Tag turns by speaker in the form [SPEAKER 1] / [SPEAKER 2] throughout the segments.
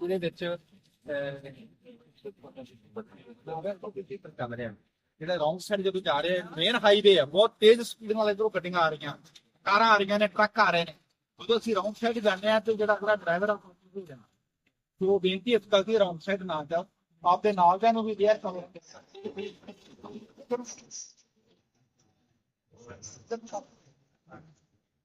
[SPEAKER 1] ਉਹਦੇ ਵਿੱਚ ਜਿਹੜਾ ਰੌਂਗ ਸਾਈਡ ਜਦੋਂ ਜਾ ਰਹੇ ਮੇਨ ਹਾਈਵੇ ਆ, ਬਹੁਤ ਤੇਜ਼ ਸਪੀਡ ਨਾਲ ਇਧਰੋਂ ਗੱਡੀਆਂ ਆ ਰਹੀਆਂ, ਕਾਰਾਂ ਆ ਰਹੀਆਂ ਨੇ, ਟਰੱਕ ਆ ਰਹੇ ਨੇ। ਜਦੋਂ ਅਸੀਂ ਰੌਂਗ ਸਾਈਡ ਜਾਂਦੇ ਆ ਤੇ ਜਿਹੜਾ ਅਗਲਾ ਡਰਾਈਵਰ ਆ, ਉਹ ਜਾਣਾ। ਸੋ ਬੇਨਤੀ ਇਸ ਕਰਕੇ ਰੌਂਗ ਸਾਈਡ ਨਾ ਜਾਓ, ਆਪਦੇ ਨਾਲ ਦਿਆਂ ਨੂੰ ਵੀ ਬੇਅਰ ਕਰੋ।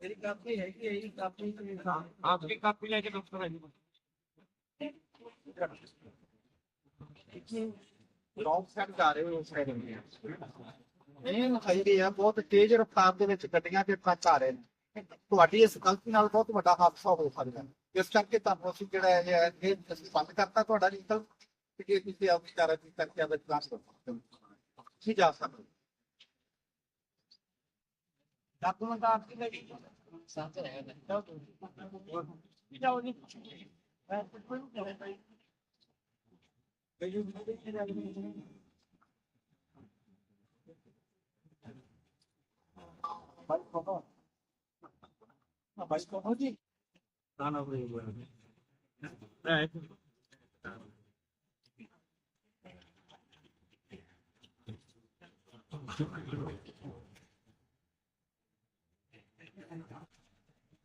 [SPEAKER 1] ਮੇਰੀ ਕਾਪੀ ਹੈ ਕਿ ਇਹ ਕਾਪੀ ਆਪਕੀ ਕਾਪੀ ਲੈ ਕੇ ਡਾਕਟਰ ਆਈ ਰੌਂਗ ਸਾਈਡ ਜਾ ਰਹੇ ਹੋ? ਉਸ ਸਾਈਡ ਇਹ ਹਾਈਵੇ ਆ ਬਹੁਤ ਤੇਜ਼ ਰਫ਼ਤਾਰ ਦੇ ਵਿੱਚ ਗੱਡੀਆਂ ਤੇ ਟਰੱਕ ਆ ਰਹੇ ਨੇ। ਤੁਹਾਡੀ ਇਸ ਗਲਤੀ ਨਾਲ ਬਹੁਤ ਵੱਡਾ ਹਾਦਸਾ ਹੋ ਸਕਦਾ ਇਸ ਕਰਕੇ ਤੁਹਾਨੂੰ ਅਸੀਂ ਜਿਹੜਾ ਹੈ ਇਹ ਬੰਦ ਕਰਤਾ ਤੁਹਾਡਾ ਵਹੀਕਲ ਤੇ ਜੇ ਤੁਸੀਂ ਆਪਣੀ ਕਾਰਾਂ ਦੀ ਕਰਕੇ ਆਪਣਾ ਜਾਂਚ ਕਰ ਸਕਦੇ ਹੋ। ਜੀ ਜਾ ਸਕਦੇ ਡਾਕੂਮੈਂਟ ਆਪਕੀ ਲੜੀ ਸਾਥ ਰਹੇਗਾ ਤਾਂ ਤੁਸੀਂ ਜਾਓ ਨਹੀਂ। 白考到了，那白考好进，干了不有我了，哎，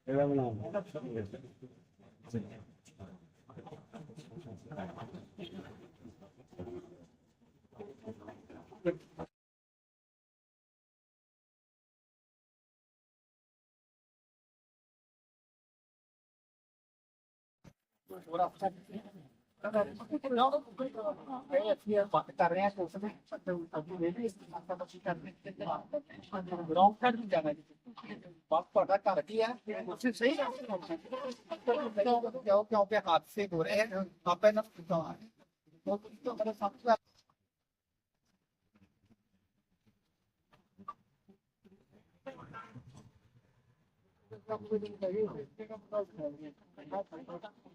[SPEAKER 1] 咱们俩。ਕਰ ਰਹੇ ਹਾਂ ਕਿ ਉਸ ਨੇ ਅੱਗੇ ਵੇ ਵੀ ਆਪਾਂ ਤੁਸੀਂ ਕਰਦੇ ਰੌਂਗ ਸਾਈਡ ਨੂੰ ਜਾਣਾ ਜੀ ਬਾਤ ਤੁਹਾਡਾ ਘਰ ਕੀ ਹੈ ਤੁਸੀਂ ਸਹੀ ਰਸਤੇ ਹੋ ਕਿਉਂ ਕਿਉਂਕਿ ਹਾਦਸੇ ਹੋ ਰਹੇ ਹਨ ਆਪਾਂ ਇਹਨਾਂ ਨੂੰ ਕਿਉਂ ਆ ਉਹ ਤੋਂ ਮੇਰੇ ਸਾਹਮਣੇ ਜਦ ਤੁਸੀਂ ਕੰਮ ਦਾ ਬਣਾਉਣ ਲੱਗਾ ਕਿੱਥੇ ਜਾਓ ਕਿੱਥੇ ਜਾਓ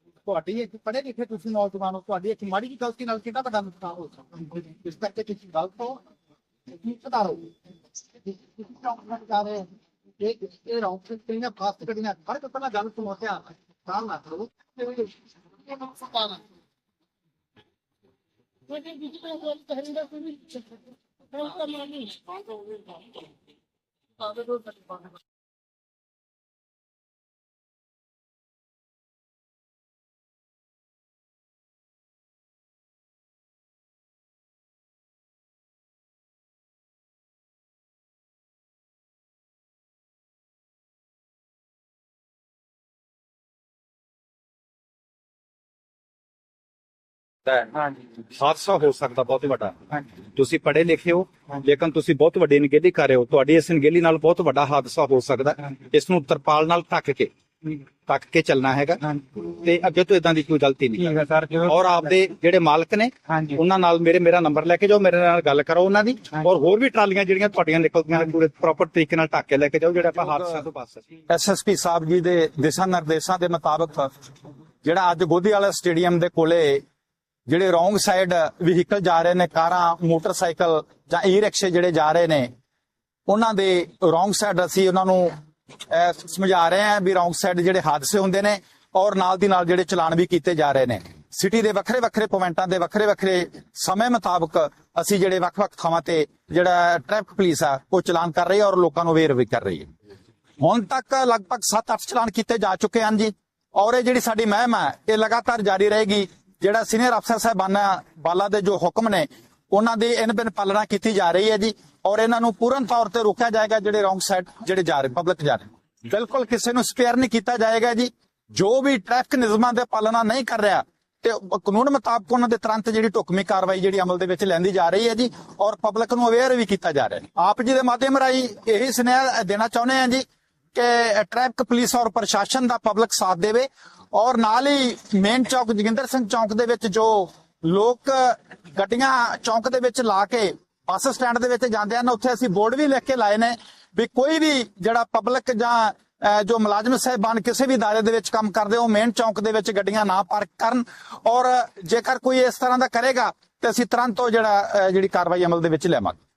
[SPEAKER 1] ਤੁਹਾਡੀ ਇੱਕ ਪੜ੍ਹੇ ਲਿਖੇ ਤੁਸੀਂ ਨੌਜਵਾਨ ਹੋ ਤੁਹਾਡੀ ਇੱਕ ਮਾੜੀ ਜਿਹੀ ਗਲਤੀ ਨਾਲ ਕਿੰਨਾ ਵੱਡਾ ਨੁਕਸਾਨ ਹੋ ਸਕਦਾ ਇਸ ਕਰਕੇ ਤੁਸੀਂ ਗਲਤ ਹੋ ਤੁਸੀਂ ਸੁਧਾਰੋ ਤੁਸੀਂ ਡਾਕੂਮੈਂਟ ਕਰ ਰਹੇ ਇਹ ਇਹ ਰੌਂਗ ਕਿੰਨਾ ਫਾਸਟ ਕੱਢੀਆਂ ਹਰ ਕੋਈ ਪਹਿਲਾਂ ਗੱਲ ਸੁਣੋਤਿਆ ਤਾਂ ਨਾ ਕਰੋ ਇਹ ਨਾ ਸੁਪਾਣਾ ਕੋਈ ਵੀ ਕੋਈ ਗੱਲ ਤਹਿਰੀਰ ਕੋਈ ਵੀ ਕੰਮ ਕਰਨਾ ਨਹੀਂ ਪਾਉਂਦਾ ਉਹ ਪਾਉਂਦਾ ਉਹ ਤੱਕ ਬੰਦ
[SPEAKER 2] ਹਾਦਸਾ ਹੋ ਸਕਦਾ ਬਹੁਤ ਵੱਡਾ।
[SPEAKER 1] ਹਾਂਜੀ।
[SPEAKER 2] ਤੁਸੀਂ ਪੜ੍ਹੇ ਲਿਖੇ ਹੋ ਲੇਕਿਨ ਤੁਸੀਂ ਬਹੁਤ ਵੱਡੀ ਅਣਗਹਿਲੀ ਕਰ ਰਹੇ ਹੋ। ਤੁਹਾਡੀ ਇਸ ਅਣਗਹਿਲੀ ਨਾਲ ਬਹੁਤ ਵੱਡਾ ਹਾਦਸਾ ਹੋ ਸਕਦਾ। ਇਸ ਨੂੰ ਤਰਪਾਲ ਨਾਲ ਢੱਕ ਕੇ ਢੱਕ ਕੇ ਚੱਲਣਾ ਹੈਗਾ। ਤੇ ਅੱਗੇ ਤੋਂ ਇਦਾਂ ਦੀ ਕੋਈ ਗਲਤੀ ਨਹੀਂ।
[SPEAKER 1] ਠੀਕ ਹੈ ਸਰ ਜੋ
[SPEAKER 2] ਔਰ ਆਪਦੇ ਜਿਹੜੇ ਮਾਲਕ ਨੇ
[SPEAKER 1] ਹਾਂਜੀ।
[SPEAKER 2] ਉਹਨਾਂ ਨਾਲ ਮੇਰੇ ਮੇਰਾ ਨੰਬਰ ਲੈ ਕੇ ਜਾਓ ਮੇਰੇ ਨਾਲ ਗੱਲ ਕਰੋ ਉਹਨਾਂ ਦੀ। ਔਰ ਹੋਰ ਵੀ ਟਰਾਲੀਆਂ ਜਿਹੜੀਆਂ ਤੁਹਾਡੀਆਂ ਨਿਕਲਦੀਆਂ ਨੇ ਪੂਰੇ ਪ੍ਰੋਪਰ ਤਰੀਕੇ ਨਾਲ ਢੱਕ ਕੇ ਲੈ ਕੇ ਜਾਓ ਜਿਹੜਾ ਆਪਾਂ ਹਾਦਸਾ ਤੋਂ ਬਚ ਸਕੀਏ ਐਸਐਸਪੀ ਸਾਹਿਬ ਜੀ ਦੇ ਦਿਸ਼ਾ ਨਿਰਦੇਸ਼ਾਂ ਦੇ ਮੁਤਾਬਕ ਜਿਹੜਾ ਅੱਜ ਗੋਦੀ ਵਾਲਾ ਸਟੇਡੀਅਮ ਦੇ ਕੋਲੇ ਜਿਹੜੇ ਰੋਂਗ ਸਾਈਡ ਵਹੀਕਲ ਜਾ ਰਹੇ ਨੇ, ਕਾਰਾਂ ਮੋਟਰਸਾਈਕਲ ਜਾਂ ਈ ਰਿਕਸ਼ੇ ਜਿਹੜੇ ਜਾ ਰਹੇ ਨੇ, ਉਹਨਾਂ ਦੇ ਰੋਂਗ ਸਾਈਡ ਅਸੀਂ ਉਹਨਾਂ ਨੂੰ ਸਮਝਾ ਰਹੇ ਹਾਂ ਵੀ ਰੋਂਗ ਸਾਈਡ ਜਿਹੜੇ ਹਾਦਸੇ ਹੁੰਦੇ ਨੇ ਔਰ ਨਾਲ ਦੀ ਨਾਲ ਜਿਹੜੇ ਚਲਾਨ ਵੀ ਕੀਤੇ ਜਾ ਰਹੇ ਨੇ।
[SPEAKER 1] ਸਿਟੀ ਦੇ ਵੱਖਰੇ ਵੱਖਰੇ ਪੁਆਇੰਟਾਂ ਦੇ ਵੱਖਰੇ ਵੱਖਰੇ ਸਮੇਂ ਮੁਤਾਬਕ ਅਸੀਂ ਜਿਹੜੇ ਵੱਖ-ਵੱਖ ਥਾਵਾਂ ਤੇ ਜਿਹੜਾ ਟ੍ਰੈਫਿਕ ਪੁਲਿਸ ਆ, ਉਹ ਚਲਾਨ ਕਰ ਰਹੀ ਹੈ ਔਰ ਲੋਕਾਂ ਨੂੰ ਅਵੇਅਰ ਵੀ ਕਰ ਰਹੀ ਹੈ। ਹੁਣ ਤੱਕ ਲਗਭਗ 7-8 ਚਲਾਨ ਕੀਤੇ ਜਾ ਚੁੱਕੇ ਹਨ ਜੀ ਔਰ ਇਹ ਜਿਹੜੀ ਸਾਡੀ ਮਹਿਮ ਹੈ ਇਹ ਲਗਾਤਾਰ ਜਾਰੀ ਰਹੇਗੀ। ਜਿਹੜਾ ਸੀਨੀਅਰ ਅਫਸਰ ਸਾਹਿਬਾਨਾਂ, ਬਾਲਾ ਦੇ ਜੋ ਹੁਕਮ ਨੇ, ਉਹਨਾਂ ਦੀ ਇਨ ਬਿਨ ਪਾਲਣਾ ਕੀਤੀ ਜਾ ਰਹੀ ਹੈ ਜੀ ਔਰ ਇਹਨਾਂ ਨੂੰ ਪੂਰਨ ਤੌਰ ਤੇ ਰੋਕਿਆ ਜਾਏਗਾ ਜਿਹੜੇ ਰੋਂਗ ਸਾਈਡ ਜਿਹੜੇ ਜਾ ਰਹੇ ਪਬਲਿਕ ਜਾ ਰਹੇ। ਬਿਲਕੁਲ ਕਿਸੇ ਨੂੰ ਸਪੇਅਰ ਨਹੀਂ ਕੀਤਾ ਜਾਏਗਾ ਜੀ। ਜੋ ਵੀ ਟ੍ਰੈਫਿਕ ਨਿਯਮਾਂ ਦੇ ਪਾਲਣਾ ਨਹੀਂ ਕਰ ਰਿਹਾ ਤੇ ਕਾਨੂੰਨ ਮੁਤਾਬਕ ਉਹਨਾਂ ਦੇ ਤੁਰੰਤ ਜਿਹੜੀ ਢੁਕਵੀਂ ਕਾਰਵਾਈ ਜਿਹੜੀ ਅਮਲ ਦੇ ਵਿੱਚ ਲੈਂਦੀ ਜਾ ਰਹੀ ਹੈ ਜੀ ਔਰ ਪਬਲਿਕ ਨੂੰ ਅਵੇਅਰ ਵੀ ਕੀਤਾ ਜਾ ਰਿਹਾ ਹੈ। ਆਪ ਜੀ ਦੇ ਮਾਧਿਅਮ ਰਾਹੀਂ ਇਹੀ ਸੁਨੇਹਾ ਦੇਣਾ ਚਾਹੁੰਦੇ ਹਾਂ ਜੀ ਕਿ ਟ੍ਰੈਫਿਕ ਪੁਲਿਸ ਔਰ ਪ੍ਰਸ਼ਾਸਨ ਦਾ ਪਬਲਿਕ ਸਾਥ ਦੇਵੇ ਔਰ ਨਾਲ ਹੀ ਮੇਨ ਚੌਕ ਜੋਗਿੰਦਰ ਸਿੰਘ ਚੌਕ ਦੇ ਵਿੱਚ ਜੋ ਲੋਕ ਗੱਡੀਆਂ ਚੌਕ ਦੇ ਵਿੱਚ ਲਾ ਕੇ ਬੱਸ ਸਟੈਂਡ ਦੇ ਵਿੱਚ ਜਾਂਦੇ ਹਨ, ਉੱਥੇ ਅਸੀਂ ਬੋਰਡ ਵੀ ਲਿਖ ਕੇ ਲਾਏ ਨੇ ਵੀ ਕੋਈ ਵੀ ਜਿਹੜਾ ਪਬਲਿਕ ਜਾਂ ਜੋ ਮੁਲਾਜ਼ਮ ਸਾਹਿਬਾਨ ਕਿਸੇ ਵੀ ਦਾਇਰੇ ਦੇ ਵਿੱਚ ਕੰਮ ਕਰਦੇ ਹੋ ਮੇਨ ਚੌਂਕ ਦੇ ਵਿੱਚ ਗੱਡੀਆਂ ਨਾ ਪਾਰਕ ਕਰਨ ਔਰ ਜੇਕਰ ਕੋਈ ਇਸ ਤਰ੍ਹਾਂ ਦਾ ਕਰੇਗਾ, ਤੇ ਅਸੀਂ ਤੁਰੰਤ ਉਹ ਜਿਹੜਾ ਜਿਹੜੀ ਕਾਰਵਾਈ ਅਮਲ ਦੇ ਵਿੱਚ ਲਿਆਵਾਂਗੇ।